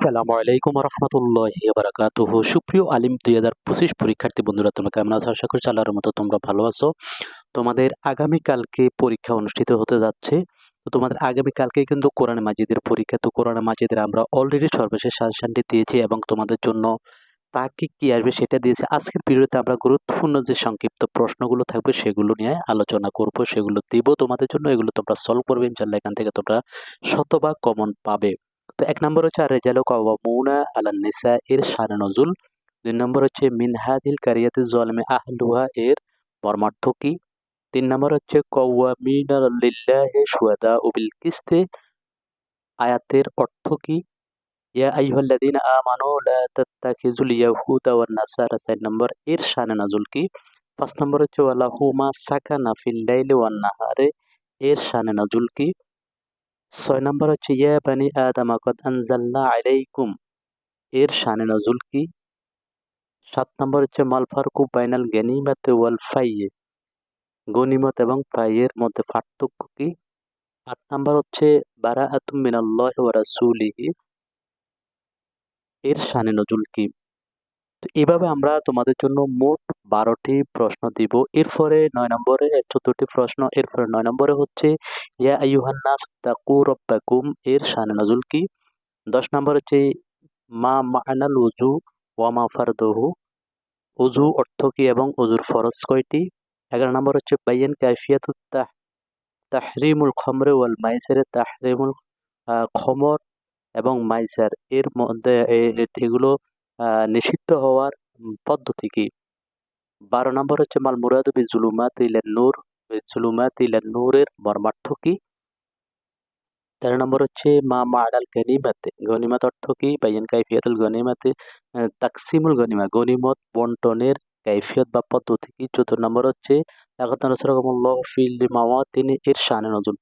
আসসালামু আলাইকুম রহমতুল্লাহ বারাকাতুহু সুপ্রিয় আলিম, দুই হাজার পঁচিশ পরীক্ষার্থী বন্ধুরা, তোমরা কেমন আছো? আশা করছি আল্লাহর মতো তোমরা ভালো আছো। তোমাদের আগামীকালকে পরীক্ষা অনুষ্ঠিত হতে যাচ্ছে। তো তোমাদের আগামীকালকে কিন্তু কোরআন মাজিদের পরীক্ষা। তো কোরআন মাজিদের আমরা অলরেডি সর্বশেষ সাজেশনটি দিয়েছি এবং তোমাদের জন্য তাকে কি আসবে সেটা দিয়েছে। আজকের ভিডিওতে আমরা গুরুত্বপূর্ণ যে সংক্ষিপ্ত প্রশ্নগুলো থাকবে সেগুলো নিয়ে আলোচনা করব, সেগুলো দিব তোমাদের জন্য। এগুলো তোমরা সলভ করবে ইনশাল্লাহ এখান থেকে তোমরা শতভাগ কমন পাবে। এক নম্বর হচ্ছে আর রেজালু কাওয়ামুনা আলান নিসা এর শানে নজুল। দুই নম্বর হচ্ছে মিনহাদিল কারিয়াতে জলমে আহলুহা এর মর্মার্থ কি? তিন নম্বর হচ্ছে কওয়ামিনা লিল্লাহি শুহাদা উবিল কিস্তে। আয়াতের অর্থ কি? ইয়া আইয়ুহাল্লাযীনা আমানু লা তাত্তাখিযুল ইয়াহুদা ওয়ান নাসারা। চার নম্বর এর শানে নজুল কি? পাঁচ নম্বর হচ্ছে ওয়ালাহু মা সাকানা ফিল লাইলি ওয়ান নাহারে। এর শানে নজুল কি? ছয় নম্বর হচ্ছে, ইয়া বানি আদম কদ আনজাল্লা আলাইকুম। এর শানে নজুল কি? সাত নম্বর হচ্ছে, মাল ফারকু বাইনাল গনিমত ওয়াল ফাইয়ে। গনিমত এবং ফাইয়ের মধ্যে পার্থক্য কি? আট নম্বর হচ্ছে বারা আতুম মিনাল্লাহ ওয়া রাসূলিহি। এর শানে নজুল কি? তো এভাবে আমরা তোমাদের জন্য মোট বারোটি প্রশ্ন দিব। এরপরে নয় নম্বরে চোদ্দটি প্রশ্ন, এরপরে নয় নম্বরে হচ্ছে, ইয়া আইয়ুহান্নাস তাকু এর শানে নজুল কি? দশ নম্বর হচ্ছে, মা মানাল উজু ওয়ামা ফারদহু উজু অর্থ কি এবং উজুর ফরজ কয়টি? এগারো নম্বর হচ্ছে, বাইয়ান কাইফিয়াত তাহরিমুল খমরে ওয়াল মাইসের, তাহরিমুল খমর এবং মাইসার, এর মধ্যে এগুলো নিষিদ্ধ হওয়ার পদ্ধতি কি? বারো নম্বর হচ্ছে, মাল মুরাদ বি জুলুমাত ইলেন নূর জুলুমাত ইলেন নূরের মর্মার্থ কি? তেরো নম্বর হচ্ছে, মা মা আডাল গনিমাতে, গনিমাত অর্থ কি? বাইয়ান কাইফিয়াতুল গনিমাতে তাকসিমুল গনিমা, গনিমত বন্টনের কাইফিয়ত বা পদ্ধতি কি? চতুর্থ নম্বর হচ্ছে মাওয়া তিনি এর শানে নজুল